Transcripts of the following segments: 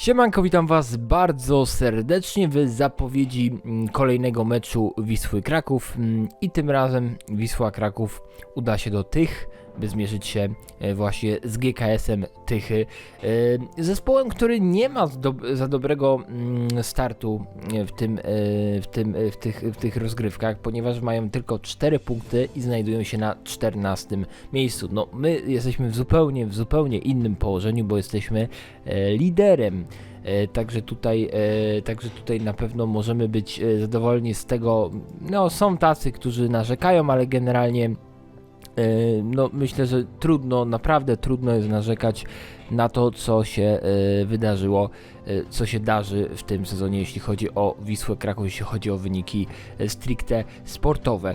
Siemanko, witam was bardzo serdecznie w zapowiedzi mm, kolejnego meczu Wisły Kraków. Mm, i tym razem Wisła Kraków uda się do tych, by zmierzyć się e, właśnie z GKS-em Tychy. E, Zespołem, który nie ma za dobrego mm, startu e, w, tym, w, tym, w, tych, w tych rozgrywkach, ponieważ mają tylko 4 punkty i znajdują się na 14 miejscu. No, my jesteśmy w zupełnie, w zupełnie innym położeniu, bo jesteśmy liderem. Także tutaj, także tutaj na pewno możemy być zadowoleni z tego. No, są tacy, którzy narzekają, ale generalnie no, myślę, że trudno, naprawdę trudno jest narzekać na to, co się e, wydarzyło, e, co się darzy w tym sezonie, jeśli chodzi o Wisłę Kraków, jeśli chodzi o wyniki e, stricte sportowe.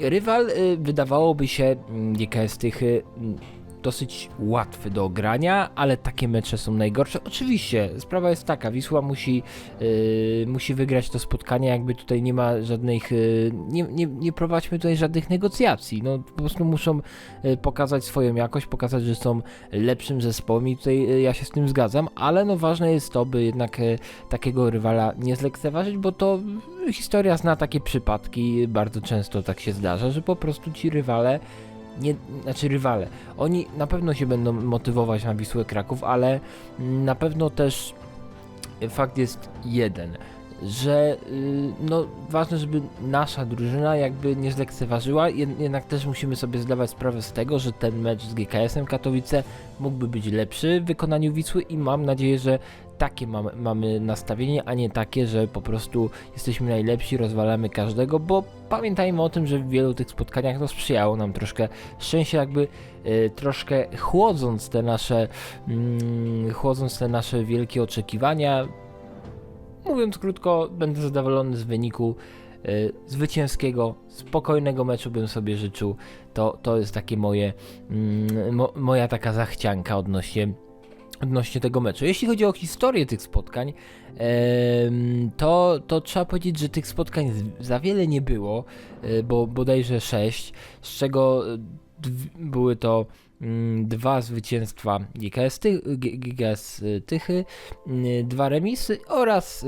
Rywal e, wydawałoby się mm, GKS Tychy mm, dosyć łatwy do grania, ale takie mecze są najgorsze. Oczywiście, sprawa jest taka, Wisła musi, yy, musi wygrać to spotkanie, jakby tutaj nie ma żadnych, yy, nie, nie, nie prowadźmy tutaj żadnych negocjacji, no po prostu muszą yy, pokazać swoją jakość, pokazać, że są lepszym zespołem i tutaj yy, ja się z tym zgadzam, ale no ważne jest to, by jednak yy, takiego rywala nie zlekceważyć, bo to historia zna takie przypadki, bardzo często tak się zdarza, że po prostu ci rywale nie, znaczy rywale. Oni na pewno się będą motywować na Wisłę Kraków, ale na pewno też fakt jest jeden, że y, no ważne, żeby nasza drużyna jakby nie zlekceważyła, jed- jednak też musimy sobie zdawać sprawę z tego, że ten mecz z GKS-em Katowice mógłby być lepszy w wykonaniu Wisły i mam nadzieję, że takie mamy, mamy nastawienie, a nie takie, że po prostu jesteśmy najlepsi, rozwalamy każdego, bo pamiętajmy o tym, że w wielu tych spotkaniach to sprzyjało nam troszkę szczęście, jakby e, troszkę chłodząc te nasze mm, chłodząc te nasze wielkie oczekiwania. Mówiąc krótko, będę zadowolony z wyniku e, zwycięskiego, spokojnego meczu bym sobie życzył. To, to jest takie moje, mm, mo, moja taka zachcianka odnośnie odnośnie tego meczu. Jeśli chodzi o historię tych spotkań, to, to trzeba powiedzieć, że tych spotkań za wiele nie było, e, bo bodajże 6, z czego były to dwa zwycięstwa GKS, Ty, GKS y, Tychy, y, dwa remisy oraz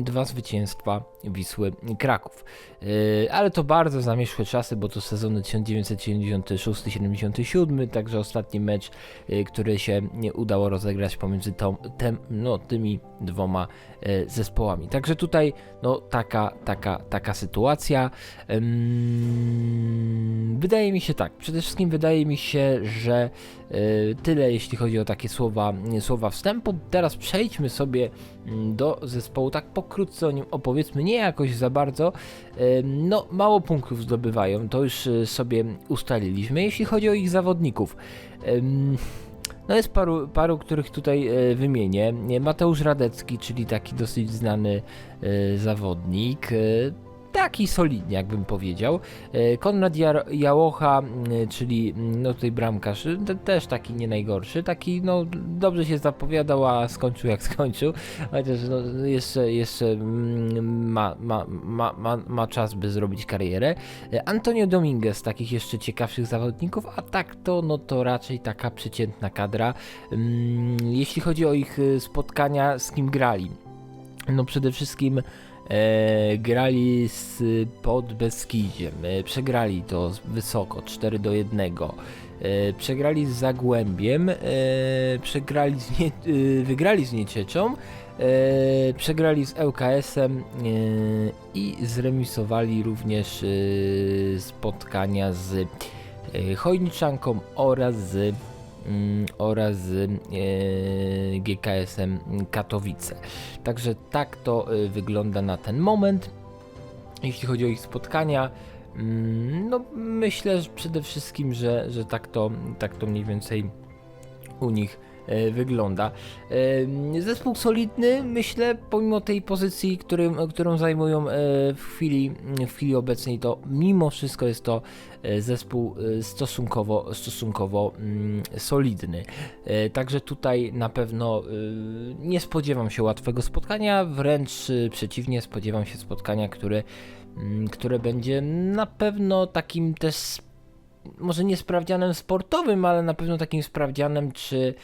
dwa zwycięstwa Wisły Kraków. Y, Ale to bardzo zamierzchłe czasy, bo to sezony 1976-77, także ostatni mecz, który się nie udało rozegrać pomiędzy tą, no, tymi dwoma zespołami. Także tutaj no, taka, taka, taka sytuacja. Wydaje mi się tak, przede wszystkim wydaje mi się, że y, tyle jeśli chodzi o takie słowa, słowa wstępu. Teraz przejdźmy sobie mm, do zespołu, tak pokrótce o nim opowiedzmy, nie jakoś za bardzo. Ym, No, mało punktów zdobywają, to już y, sobie ustaliliśmy. Jeśli chodzi o ich zawodników, no jest paru, paru których tutaj wymienię. Mateusz Radecki, czyli taki dosyć znany zawodnik. E, taki solidnie, jakbym powiedział. E, Konrad Jałocha, czyli no tutaj bramkarz, e, te, też taki nie najgorszy. Taki no dobrze się zapowiadał, a skończył jak skończył. Chociaż no, jeszcze, jeszcze mm, ma, ma, ma, ma, ma czas, by zrobić karierę. E, Antonio Dominguez, takich jeszcze ciekawszych zawodników, a tak to, no to raczej taka przeciętna kadra. Mm, Jeśli chodzi o ich e, spotkania, z kim grali? No przede wszystkim e, grali z Podbeskidziem, e, przegrali to wysoko, 4 do 1. E, przegrali z Zagłębiem, e, przegrali z nie, e, wygrali z Niecieczą, e, przegrali z ŁKS-em e, i zremisowali również e, spotkania z e, Chojniczanką oraz z oraz z e, GKS-em Katowice. Także tak to e, wygląda na ten moment. Jeśli chodzi o ich spotkania, mm, no myślę że przede wszystkim, że, że tak, to, tak to mniej więcej u nich wygląda. E, Zespół solidny, myślę, pomimo tej pozycji, którym, którą zajmują e, w chwili, w chwili obecnej, to mimo wszystko jest to e, zespół e, stosunkowo, stosunkowo mm, solidny. E, Także tutaj na pewno e, nie spodziewam się łatwego spotkania, wręcz e, przeciwnie, spodziewam się spotkania, które, mm, które będzie na pewno takim też może nie sprawdzianem sportowym, ale na pewno takim sprawdzianem, czy,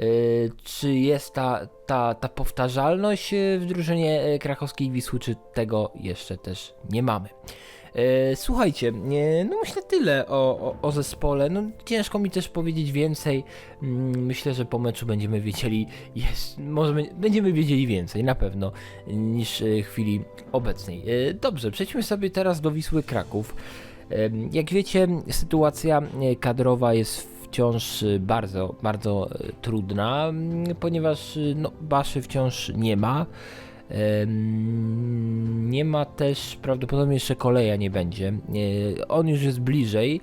y, czy jest ta, ta, ta powtarzalność y, w drużynie y, krakowskiej Wisły, czy tego jeszcze też nie mamy. Słuchajcie, no myślę tyle o, o, o zespole. No ciężko mi też powiedzieć więcej. Mm, Myślę, że po meczu będziemy wiedzieli, jest, może będziemy wiedzieli więcej na pewno niż e, chwili obecnej. Dobrze, przejdźmy sobie teraz do Wisły Kraków. Jak wiecie, sytuacja e, kadrowa jest wciąż e, bardzo, bardzo e, trudna, ponieważ no, Baszy wciąż nie ma. Nie ma też prawdopodobnie jeszcze koleja nie będzie. On już jest bliżej,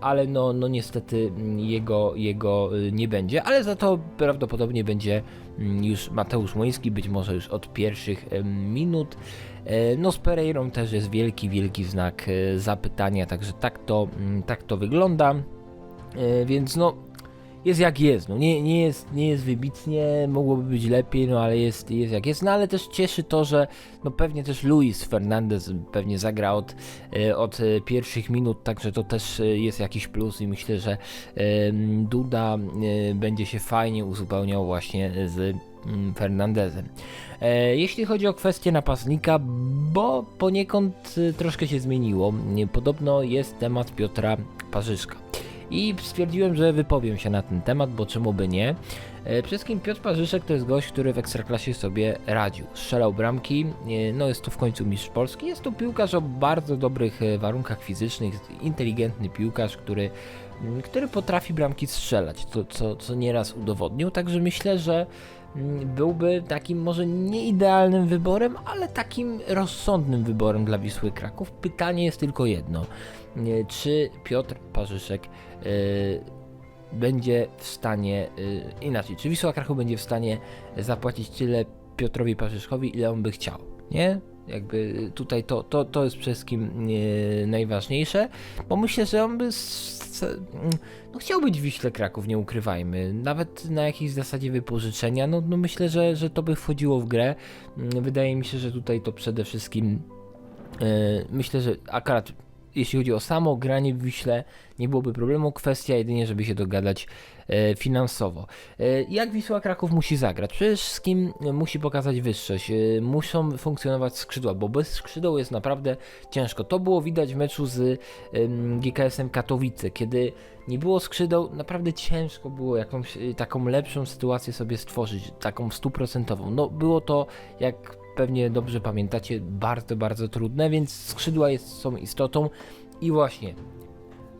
ale no, no niestety jego, jego e, nie będzie, ale za to prawdopodobnie będzie mm, już Mateusz Młyński, być może już od pierwszych em, minut. No z Pereirą też jest wielki, wielki znak zapytania, także tak to, mm, tak to wygląda. Więc no jest jak jest, no nie, nie, jest, nie jest wybitnie, mogłoby być lepiej, no ale jest, jest jak jest, no ale też cieszy to, że no pewnie też Luis Fernandez pewnie zagra od, e, od e, pierwszych minut, także to też e, jest jakiś plus i myślę, że Duda będzie się fajnie uzupełniał właśnie z mm, Fernandezem. Jeśli chodzi o kwestię napastnika, bo poniekąd troszkę się zmieniło, podobno jest temat Piotra Parzyszka. I stwierdziłem, że wypowiem się na ten temat, bo czemu by nie. E, Przede wszystkim Piotr Parzyszek to jest gość, który w Ekstraklasie sobie radził. Strzelał bramki, e, no jest to w końcu mistrz Polski. Jest to piłkarz o bardzo dobrych e, warunkach fizycznych, inteligentny piłkarz, który, który potrafi bramki strzelać, to, co, co nieraz udowodnił. Także myślę, że byłby takim może nie idealnym wyborem, ale takim rozsądnym wyborem dla Wisły Kraków. Pytanie jest tylko jedno. Czy Piotr Parzyszek y, będzie w stanie, y, inaczej, czy Wisła Kraków będzie w stanie zapłacić tyle Piotrowi Parzyszkowi, ile on by chciał, nie? Jakby tutaj to, to, to jest przede wszystkim y, najważniejsze, bo myślę, że on by s- no, chciał być w Wiśle Kraków, nie ukrywajmy, nawet na jakiejś zasadzie wypożyczenia, no, no myślę, że, że to by wchodziło w grę. Mm, Wydaje mi się, że tutaj to przede wszystkim e, myślę, że akurat jeśli chodzi o samo granie w Wiśle, nie byłoby problemu. Kwestia jedynie, żeby się dogadać e, finansowo. E, jak Wisła Kraków musi zagrać? Przede wszystkim e, musi pokazać wyższość. Muszą funkcjonować skrzydła, bo bez skrzydeł jest naprawdę ciężko. To było widać w meczu z em, GKS-em Katowice, kiedy nie było skrzydeł, naprawdę ciężko było jakąś taką lepszą sytuację sobie stworzyć, taką stuprocentową. No było to, jak pewnie dobrze pamiętacie, bardzo, bardzo trudne, więc skrzydła jest, są istotą. I właśnie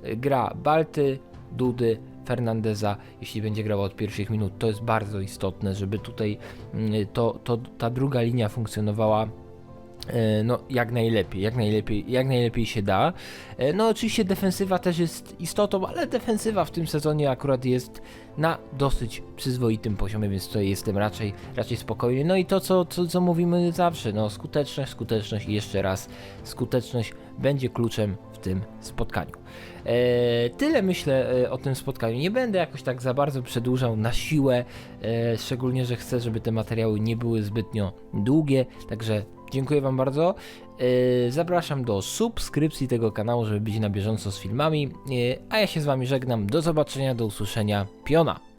y, gra Balty, Dudy, Fernandeza, jeśli będzie grała od pierwszych minut, to jest bardzo istotne, żeby tutaj y, to, to, ta druga linia funkcjonowała e, no, jak najlepiej, jak najlepiej, jak najlepiej się da. E, No, oczywiście defensywa też jest istotą, ale defensywa w tym sezonie akurat jest na dosyć przyzwoitym poziomie, więc tutaj jestem raczej, raczej spokojny. No i to, co, co, co mówimy zawsze, no skuteczność, skuteczność i jeszcze raz skuteczność będzie kluczem w tym spotkaniu. E, tyle myślę e, o tym spotkaniu. Nie będę jakoś tak za bardzo przedłużał na siłę, e, szczególnie, że chcę, żeby te materiały nie były zbytnio długie, także dziękuję Wam bardzo. E, zapraszam do subskrypcji tego kanału, żeby być na bieżąco z filmami, e, a ja się z Wami żegnam. Do zobaczenia, do usłyszenia. Piona!